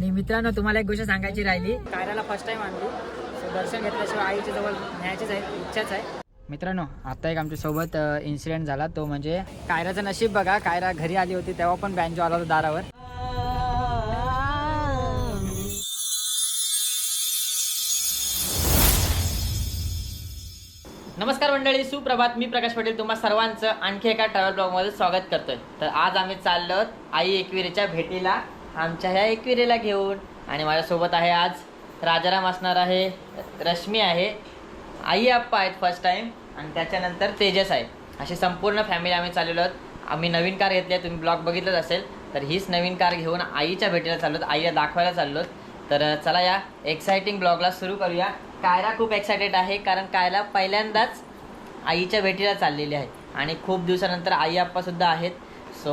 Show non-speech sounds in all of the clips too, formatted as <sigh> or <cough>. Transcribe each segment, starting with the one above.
आणि मित्रांनो तुम्हाला एक गोष्ट सांगायची राहिली. कायराला फर्स्ट टाइम आणली. दर्शन घेतल्याशिवाय आईच्या जवळ न्यायचीच आहे इच्छाच आहे. मित्रांनो आता एक आमच्यासोबत इन्सिडेंट झाला. तो म्हणजे कायराचं नशीब बघा कायरा घरी आली होती तेव्हा पण बँजो आला होता दारावर. नमस्कार मंडळी सुप्रभात. मी प्रकाश पटेल. तुम्हा सर्वांचं आणखी एका ट्रॅव्हल ब्लॉगमध्ये स्वागत करतोय. तर आज आम्ही चाललो आई एकविरेच्या भेटीला. आमच्या ह्या एकविरेला घेऊन आणि माझ्यासोबत आहे आज राजाराम असणार आहे रश्मी आहे आई आप्पा आहेत फर्स्ट टाईम आणि त्याच्यानंतर तेजस आहे. अशी संपूर्ण फॅमिली आम्ही चाललेलो आहोत. आम्ही नवीन कार घेतली आहे तुम्ही ब्लॉग बघितलंच असेल. तर हीच नवीन कार घेऊन आईच्या भेटीला चाललो आहोत आईला दाखवायला चाललो तर चला या एक्सायटिंग ब्लॉगला सुरू करूया. कायरा खूप एक्सायटेड आहे कारण कायला पहिल्यांदाच आईच्या भेटीला चाललेली आहे. आणि खूप दिवसानंतर आई आप्पासुद्धा आहेत. सो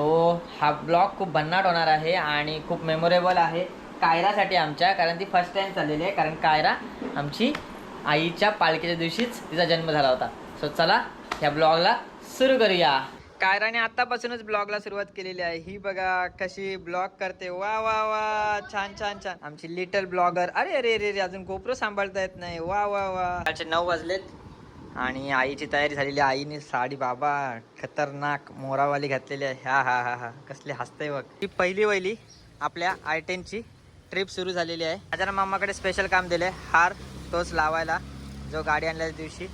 हा ब्लॉग खूप भन्नाट होणार आहे आणि खूप मेमोरेबल आहे कायरासाठी आमच्या कारण ती फर्स्ट टाइम चाललेली आहे कारण कायरा आमची आईच्या पालखीच्या दिवशीच तिचा जन्म झाला होता. सो चला या ब्लॉगला सुरू करूया. कायराने आतापासूनच ब्लॉगला सुरुवात केलेली आहे. ही बघा कशी ब्लॉग करते. वा वा वा छान छान छान. आमची लिटल ब्लॉगर अरे अरे अरे अरे अजून गोप्रो सांभाळता येत नाही. वा वा वा. नऊ वाजलेत. आणि आईची तयारी झालेली आईने साडी बाबा खतरनाक मोरावाली घातलेली आहे. हा हा हा हा. कसली हसते बघ. ही पहिली वहिली आपल्या आय टेनची ट्रिप सुरू झालेली आहे. माझ्या मामाकडे स्पेशल काम दिलं आहे हार तोच लावायला. जो गाडी आणल्या दिवशी.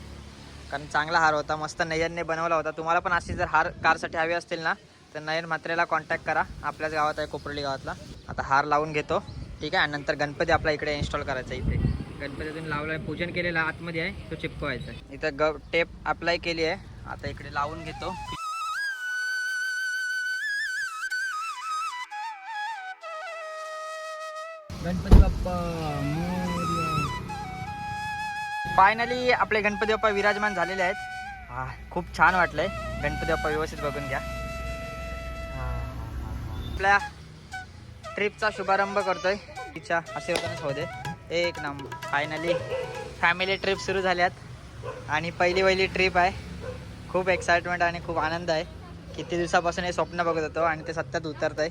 कारण चांगला हार होता. मस्त नयनने बनवला होता. तुम्हाला पण अशी जर हार कारसाठी हवी असतील ना तर नयन मात्रेला कॉन्टॅक्ट करा. आपल्याच गावात आहे कोपरली गावातला. आता हार लावून घेतो. ठीक आहे? आणि नंतर गणपती आपला इकडे इन्स्टॉल करायचा इथे. गणपतीतून लावलाय पूजन केलेलं आतमध्ये आहे तो चिपकवायचा इथं ग टेप अप्लाय केली आहे. आता इकडे लावून घेतो. गणपती बाप्पा फायनली आपले गणपती बाप्पा विराजमान झालेले आहेत. हा खूप छान वाटलंय. गणपती बाप्पा व्यवस्थित बघून घ्या. आपल्या ट्रिपचा शुभारंभ करतोय. तिच्या आशीर्वादानेच दे. एक नंबर. फायनली फॅमिली ट्रिप सुरू झाल्यात. आणि पहिली पहिली ट्रिप आहे. खूप एक्साइटमेंट आणि खूप आनंद आहे. किती दिवसापासून हे स्वप्न बघत होतो आणि ते सत्यात उतरत आहे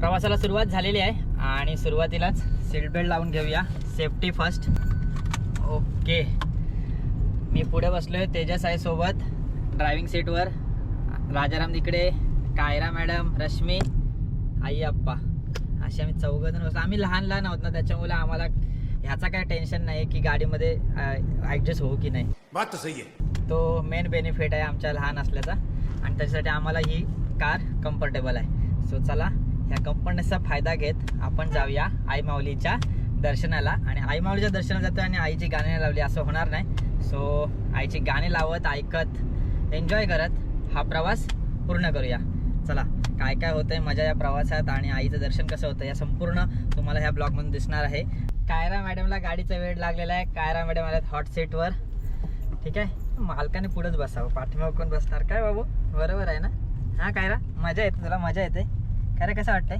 प्रवासाला सुरुवात झालेली आहे. आणि सुरुवातीलाच सीट बेल्ट लावून घेऊया. सेफ्टी फर्स्ट ओके मी पुढे बसलोय तेजस आहे सोबत. ड्रायव्हिंग सीटवर राजाराम तिकडे. कायरा मॅडम रश्मी. आई अप्पा असे आम्ही चौघजण बसलो. आम्ही लहान लहान आहोत ना त्याच्यामुळे आम्हाला ह्याचा काय टेन्शन नाही की गाडीमध्ये ॲडजस्ट होऊ की नाही. बात तो सही तो मेन बेनिफिट आहे आमच्या लहान असल्याचा. आणि त्याच्यासाठी आम्हाला ही कार कम्फर्टेबल आहे. सो चला ह्या कम्फर्टनेसचा फायदा घेत आपण जाऊया आई माऊलीच्या दर्शनाला. आणि आई माऊलीच्या दर्शनाला जातो आणि आईची गाणी लावली. असं होणार नाही. सो आईची गाणी लावत ऐकत एन्जॉय करत हा प्रवास पूर्ण करूया. काय काय होतंय मजा या प्रवासात आणि आईचं दर्शन कसं होतं या संपूर्ण तुम्हाला ह्या ब्लॉगमधून दिसणार आहे. कायरा मॅडमला गाडीचा वेळ लागलेला आहे. कायरा मॅडम आल्यात हॉट सीटवर. ठीक आहे? मालकाने पुढेच बसावं. पाठीमाग कोण बसणार? काय बाबू? बरोबर आहे ना? हा काय रा मजा येते तुला? मजा येते? काय रे कसं वाटतंय.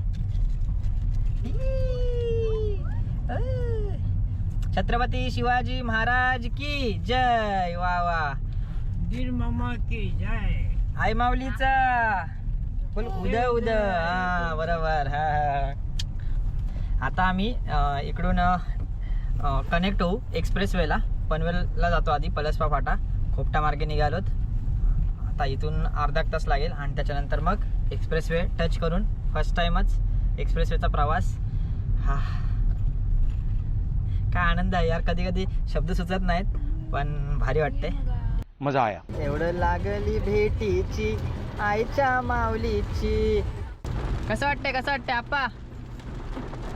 छत्रपती शिवाजी महाराज की जय! वा वा! वीर मामा की जय! आई माऊलीचा! फुल उद्या उद्या. हा बरोबर हा हा. आता आम्ही अं, इकडून कनेक्ट होऊ एक्सप्रेस वेला पनवेलला जातो आधी पलसपा फाटा. खोपटा मार्गे निघालोत. आता इथून अर्धा एक तास लागेल आणि त्याच्यानंतर मग एक्सप्रेस वे टच करून फर्स्ट टाइमच एक्सप्रेस वेचा प्रवास. हा. काय आनंद आहे यार कधी कधी शब्द सुचत नाहीत पण भारी वाटते मजा आया. एवढं लागली भेटीची आईच्या माऊलीची. कसं वाटतंय कसं वाटतंय आप्पा?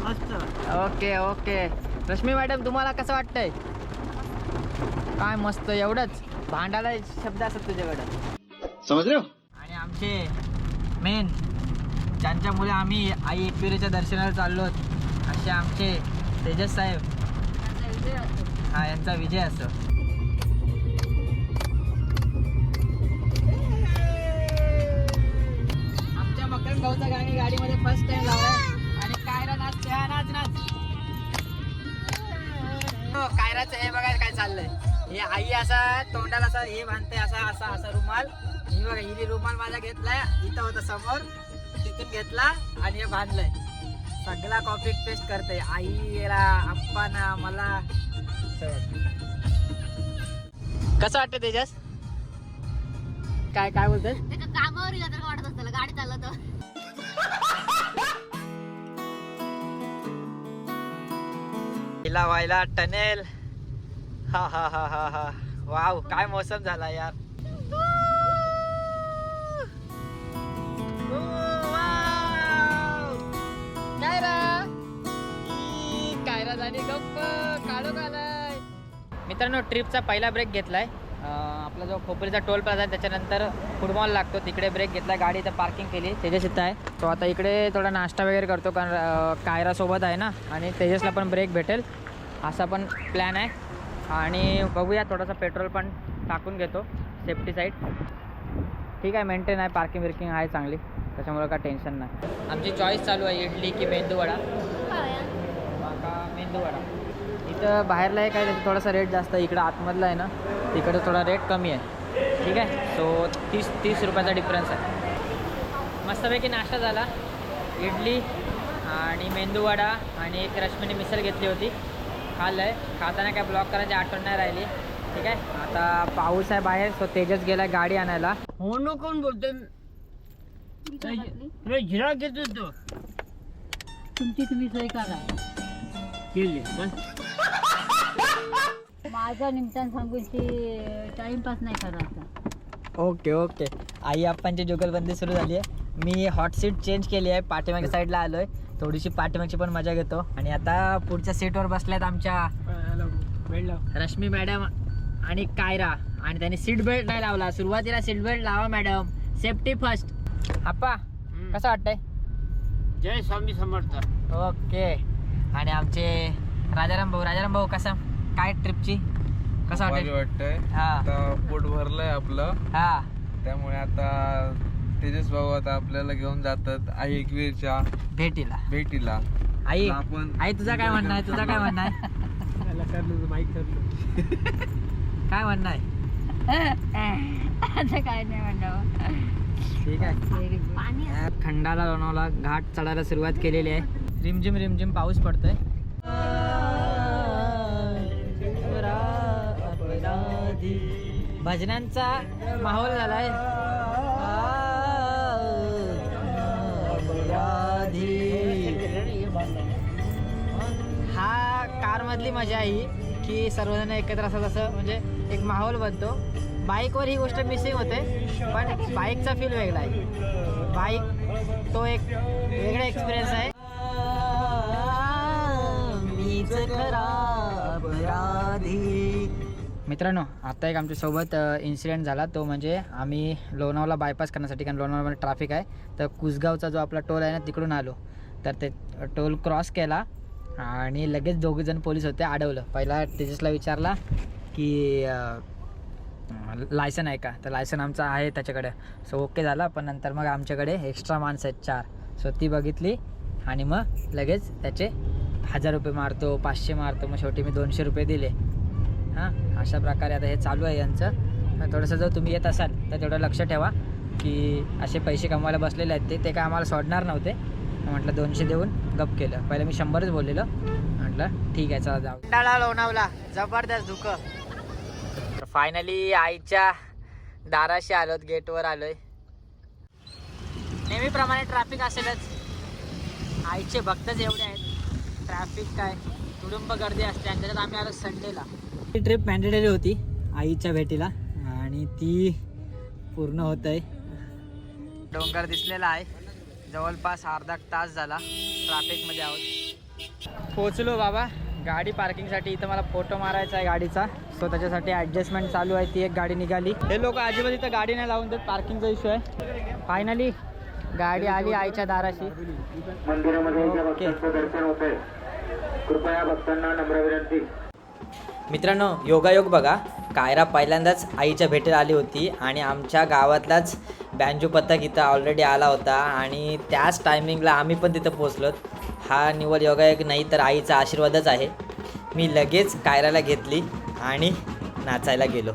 मस्त. Okay okay. रश्मी मॅडम तुम्हाला कसं वाटतंय? काय मस्त एवढंच. भांडायला शब्द असत तुझ्याकडे समझ रहे हो आणि आमचे मेन ज्यांच्यामुळे आम्ही आई एकविरेच्या दर्शनाला चाललो असे आमचे तेजस साहेब. हा यांचा विजय असो. आमच्या गाणी गाडीमध्ये फर्स्ट टाइम लावलाय. आणि कायरा नाच हा नाच नाच. हो, कायराचं हे बघा काय चाललंय. हे आई असा तोंडाला असा हे बांधते असा असा असा रुमाल. हे बघा हिने रुमाल माझा घेतलाय इथं होता समोर तिथून घेतला आणि हे बांधलंय सगळा कॉपी पेस्ट करते आईला आप्पाना मला. कसं वाटतं तेजस? काय काय बोलतोय? त्याच्या कामावर गेला तर वाटत असतं गाडी चालवतो. <laughs> हिला व्हायला टनेल. हा हा हा हा हा. वाव काय मोसम झाला यार. कायरा झाली गप्प काढू मित्रांनो ट्रिपचा पहिला ब्रेक घेतलाय. आपला जो खोपरीचा टोल प्लाझा आहे त्याच्यानंतर फुटबॉल लागतो. तिकडे ब्रेक घेतला गाडी इथं पार्किंग केली तेजस इथं आहे. तो आता इकडे थोडा नाश्ता वगैरे करतो कारण अं, कायरा सोबत आहे ना आणि तेजसला पण ब्रेक भेटेल. असा पण प्लॅन आहे. आणि बघूया थोडासा पेट्रोल पण टाकून घेतो सेफ्टी साईड ठीक आहे मेंटेन आहे पार्किंग बिर्किंग आहे चांगली. त्याच्यामुळे काय टेन्शन नाही. आमची चॉईस चालू आहे इडली की मेंदूवडा? मेंदूवडा. इथं बाहेरला आहे काय त्याचा थोडासा रेट जास्त आहे. इकडं आतमधला आहे ना तिकडं थोडा रेट कमी आहे. ठीक आहे? सो तीस तीस रुपयाचा डिफरन्स आहे. मस्तपैकी नाश्ता झाला. इडली आणि मेंदूवडा आणि एक रश्मीने मिसळ घेतली होती. खाल्लं आहे खाताना काय ब्लॉक करायची आठवण नाही राहिली. ठीक आहे? आता पाऊस आहे बाहेर सो तेजस गेला गाडी आणायला. हो न कोण बोलतोय? झिरा घेत तुमची तुम्ही सोय करा. केली. बस माझ्या निमित्तानं सांगून ती टाइमपास नाही करायचा ओके ओके. आई आप्पांची जुगलबंदी सुरू झाली आहे. मी हॉट सीट चेंज केली आहे. पाठीमागे साईडला आलो आहे थोडीशी पाठीमागची पण मजा घेतो. आणि आता पुढच्या सीटवर बसल्यात आमच्या रश्मी मॅडम आणि कायरा. आणि त्यांनी सीट बेल्ट नाही लावला. सुरुवातीला सीट बेल्ट लावा मॅडम. सेफ्टी फर्स्ट आप्पा कसं वाटतंय? जय स्वामी समर्थ. ओके. आणि आमचे राजाराम भाऊ. राजाराम भाऊ कसं? काय ट्रिपची कसं भारी वाटेल वाटतंय. हा. आता पोट भरलंय आपलं. हा. त्यामुळे आता तेजस भाऊ आता आपल्याला घेऊन जातात आई एकवीरच्या भेटीला. भेटीला. आई आपण आई तुझं काय म्हणणं आहे? तुझं काय म्हणणं आहे? <laughs> काय म्हणणं आहे? आता काय नाही ठीक आहे. पाणी खंडाला लोणावला घाट चढायला सुरुवात केलेली आहे. रिमझिम रिमझिम पाऊस पडतोय. भजनांचा माहोल झालाय. हा कार मधली मजा आहे की सर्वजण एकत्र असं असं म्हणजे एक माहोल बनतो. बाईकवर ही गोष्ट मिसिंग होते पण बाईकचा फील वेगळा आहे. बाईक तो एक वेगळा एक्सपिरियन्स आहे. मित्रांनो आता एक आमच्यासोबत इन्सिडेंट झाला. तो म्हणजे आम्ही लोणावळा बायपास करण्यासाठी कारण लोणावळामध्ये ट्रॅफिक आहे. तर कुसगावचा जो आपला टोल आहे ना तिकडून आलो. तर ते टोल क्रॉस केला आणि लगेच दोघेजण पोलीस होते अडवलं. पहिला तेजसला विचारला की लायसन आहे का? तर लायसन आमचं आहे त्याच्याकडे. सो ओके झाला. पण नंतर मग आमच्याकडे एक्स्ट्रा माणसं आहेत चार. सो ती बघितली आणि मग लगेच त्याचे हजार रुपये मारतो पाचशे मारतो. मग शेवटी मी दोनशे रुपये दिले. हां अशा प्रकारे आता हे चालू आहे यांचं. थोडंसं जर तुम्ही येत असाल तर तेवढं लक्ष ठेवा की असे पैसे कमवायला बसलेले आहेत ते ते काय आम्हाला सोडणार नव्हते. म्हटलं दोनशे देऊन गप केलं. पहिलं मी शंभरच बोललेलं. म्हटलं ठीक आहे चला जाऊ. कंटाळा लोणावला जबरदस्त धुकं. फायनली आईच्या दाराशी आलोत गेटवर आलोय. नेहमीप्रमाणे ट्रॅफिक असेलच. आईचे भक्तच एवढे आहेत ट्रॅफिक काय तुडुंब गर्दी असते. आणि त्याच्यात आम्ही आलो संडेला. ही ट्रिप मॅन्डेटरी होती आईच्या भेटीला. आणि ती पूर्ण होत आहे डोंगर दिसलेला आहे. जवळपास अर्धा तास झाला ट्रॅफिकमध्ये आहोत. पोचलो बाबा. गाडी पार्किंगसाठी इथं मला फोटो मारायचा आहे गाडीचा. सो त्याच्यासाठी ॲडजस्टमेंट चालू आहे. ती एक गाडी निघाली. हे लोक अजिबात इथं गाडी नाही लावून देत. पार्किंगचा इश्यू आहे. फायनली गाडी आली आईच्या दाराशी. ओके मित्रांनो योगायोग बघा. कायरा पहिल्यांदाच आईच्या भेटीला आली होती आणि आमच्या गावातलाच बँजो पथक इथं ऑलरेडी आला होता आणि त्याच टायमिंगला आम्ही पण तिथं पोचलो हा निवड योगायोग नाही तर आईचा आशीर्वादच आहे. मी लगेच कायराला घेतली आणि नाचायला गेलो.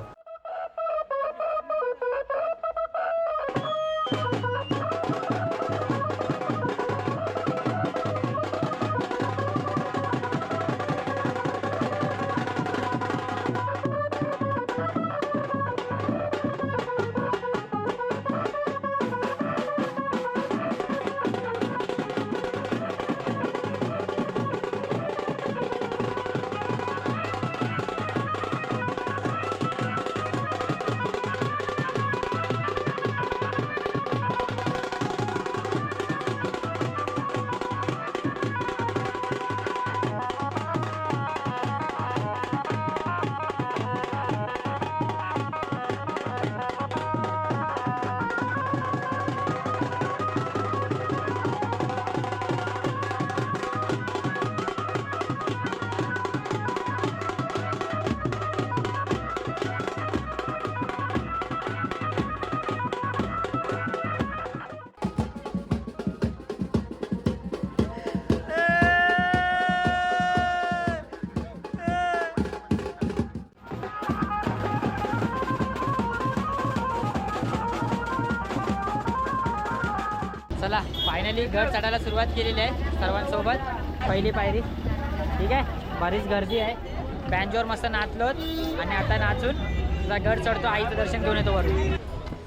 चला फायनली घर चढायला सुरुवात केलेली आहे सर्वांसोबत. पहिली पायरी. ठीक आहे? बरीच गर्दी आहे. बँजोर मस्त नाचलोत आणि आता नाचून तुझा गड चढतो आईचं दर्शन घेऊन येतो वरून.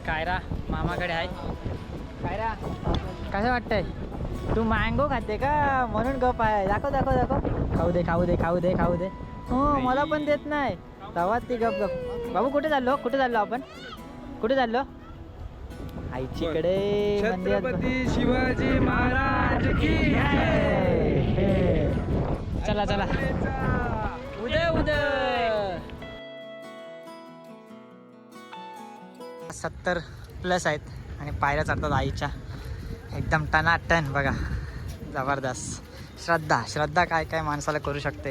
कायरा मामाकडे आहे. कायरा कसं वाटतंय? तू मँगो खाते का? म्हणून गप आहे. दाखव दाखव दाखव. खाऊ दे खाऊ दे खाऊ दे खाऊ दे. हो मला पण देत नाही. तेव्हाच ती गप गप. बाबू कुठे चाललो? कुठे चाललो आपण? कुठे चाललो? आईचीकडे छत्रपती शिवाजी महाराज की चला चला. उदय उदय. सत्तर प्लस आहेत आणि पायऱ्या चढतात आईच्या. एकदम टनाटन बघा. जबरदस्त. श्रद्धा. श्रद्धा काय काय माणसाला करू शकते.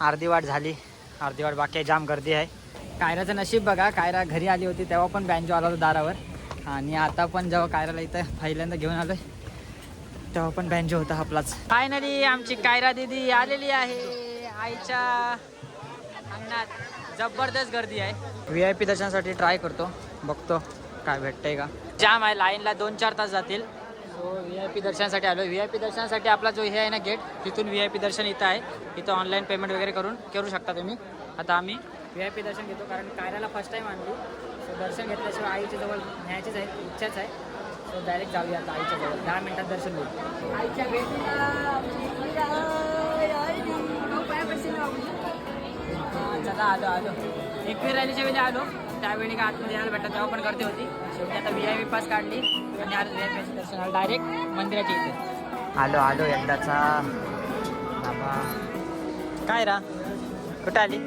अर्धी वाट झाली. अर्धी वाट बाकी जाम गर्दी आहे. कायराचं नशीब बघा. कायरा घरी आली होती तेव्हा पण बँजो आला होता दारावर. आणि आता पण जेव्हा कायराला इथं पहिल्यांदा घेऊन आलोय तेव्हा पण बँजो होता आपलाच. फायनली आमची कायरा दिदी आलेली आहे आईच्या अंगणात. जबरदस्त गर्दी आहे. व्ही आय पी दर्शनासाठी ट्राय करतो बघतो काय भेटतंय का. जाम आहे लाईनला दोन चार तास जातील. सो व्ही आय पी दर्शनासाठी आलो व्ही आय पी दर्शनासाठी आपला जो हे आहे ना गेट तिथून व्ही आय पी दर्शन इथं आहे. इथं ऑनलाईन पेमेंट वगैरे करून करू शकता तुम्ही. आता आम्ही व्ही आय पी दर्शन घेतो कारण कायराला फर्स्ट टाईम आणली. सो दर्शन घेतल्याशिवाय आईच्या जवळ न्यायचीच आहे इच्छाच आहे. सो डायरेक्ट जाऊया आता आईच्या जवळ. दहा मिनिटात दर्शन होईल. आईच्या चला आलो आलो. एकवीर रॅलीच्या वेळी आलो. त्यावेळी का आतमध्ये यायला भेटत तेव्हा पण गर्दी होती. शेवटी आता व्ही आय पी पास काढली आणि आज व्ही आय पीचं दर्शन डायरेक्ट मंदिराच्या इथे. आलो आलो एकदाचा बाबा. काय रा? कुठं आली?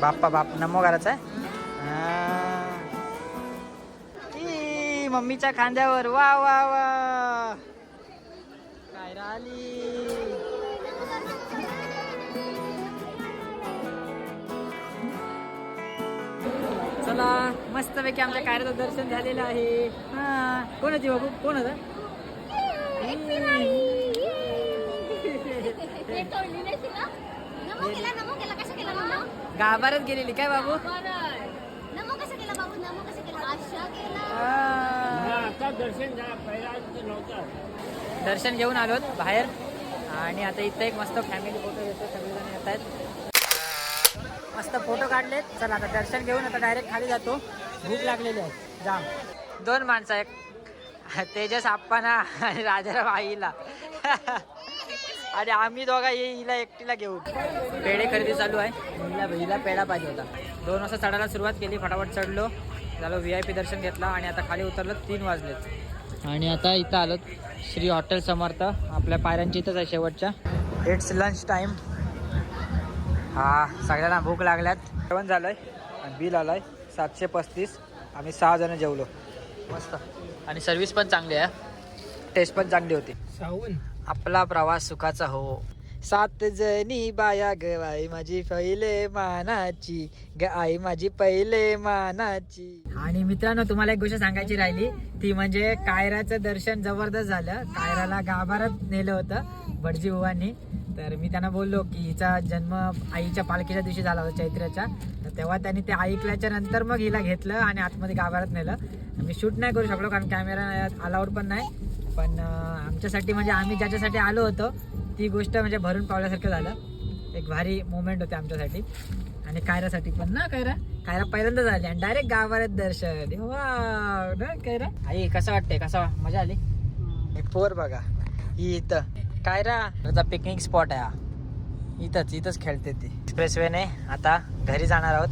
बाप्पा बाप नमो करायचा आहे? मम्मीच्या खांद्यावर. वा वा वा. काय रा आली चला मस्तपैकी आमच्या कार्याचं दर्शन झालेलं आहे. हा. कोण होती बाबू कोण होता गाभारत गेलेली काय बाबू नमो कसं केला बाबू नमो कसं केला आशा केला हा. आता दर्शन दर्शन घेऊन आलोत बाहेर. आणि आता इथं एक मस्त फॅमिली फोटो घेतो सगळेजण येत आहेत. मस्त फोटो काढलेत. चला आता दर्शन घेऊन आता डायरेक्ट खाली जातो. भूक लागलेली आहे. जाम दोन माणसं एक तेजस आप्पाना आणि राजाराम आईला. आणि आम्ही दोघा ये हिला एकटीला घेऊन. पेढे खरेदी चालू आहे. हिला हिला पेढा पाहिजे होता. दोन वाजता चढायला सुरुवात केली. फटाफट चढलो. झालो व्ही आय पी दर्शन घेतला आणि आता खाली उतरलो तीन वाजलेत. आणि आता इथं आलो श्री हॉटेल समर्थ आपल्या पायऱ्यांची इथंच आहे शेवटच्या. इट्स लंच टाईम हा सगळ्यांना भूक लागल्यात. जेवण झालंय आणि बिल आलंय सातशे पस्तीस. आम्ही सहा जण जेवलो. मस्त. आणि सर्विस पण चांगली आहे. टेस्ट पण चांगली होती. सावून आपला प्रवास सुखाचा हो. सात जणी बाया ग आई माझी पहिले मानाची. ग आई माझी पहिले मानाची. आणि मित्रांनो तुम्हाला एक गोष्ट सांगायची राहिली. ती म्हणजे कायराचं दर्शन जबरदस्त झालं. कायराला गाभारात नेलं होतं भटजी बुवांनी. तर मी त्यांना बोललो की हिचा जन्म आईच्या पालखीच्या दिवशी झाला होता चैत्र्याच्या तर तेव्हा त्यांनी ते ऐकल्याच्या नंतर मग हिला घेतलं आणि आतमध्ये गाभारात नेलं. मी शूट नाही करू शकलो कारण कॅमेरा अलाउड पण नाही. पण आमच्यासाठी म्हणजे आम्ही ज्याच्यासाठी आलो होतो ती गोष्ट म्हणजे भरून पावल्यासारखं झालं. एक भारी मोमेंट होते आमच्यासाठी. आणि कायरासाठी पण ना कायरा? कायरा पहिल्यांदा झाली आणि डायरेक्ट गावात दर्शन वा ना कायरा? आई कसं वाटतंय? कसा मजा आली? हे पोर बघा. ही इथं. कायरा? पिकनिक स्पॉट आहे हा. इथंच इथंच खेळते ती. एक्सप्रेसवेने आता घरी जाणार आहोत.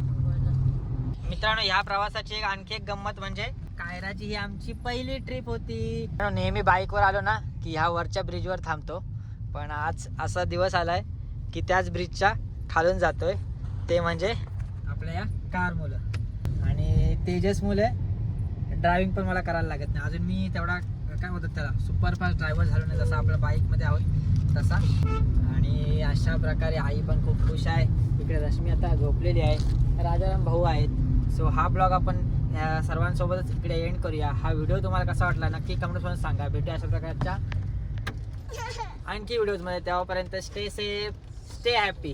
मित्रांनो ह्या प्रवासाची एक आणखी एक गंमत म्हणजे कायराची ही आमची पहिली ट्रिप होती. नेहमी बाईकवर आलो ना की ह्या वरच्या ब्रिजवर थांबतो. पण आज असा दिवस आलाय की त्याच ब्रिजच्या खालून जातोय. ते म्हणजे आपल्या या कार मुलं. आणि तेजस मुलं ड्रायव्हिंग पण मला करायला लागत नाही. अजून मी तेवढा काय म्हणतात त्याला सुपरफास्ट ड्रायव्हर झालो नाही जसा आपल्या बाईकमध्ये आहोत तसा. आणि अशा प्रकारे आई पण खूप खुश आहे. इकडे रश्मी आता झोपलेली आहे. राजाराम भाऊ आहेत. सो हा ब्लॉग आपण सर्वांसोबतच इकडे एंड करूया. हा व्हिडिओ तुम्हाला कसा वाटला नक्की कमेंट्समध्ये सांगा. भेटूया अशा प्रकारच्या आणखी व्हिडिओजमध्ये तेव्हापर्यंत स्टे सेफ स्टे हॅपी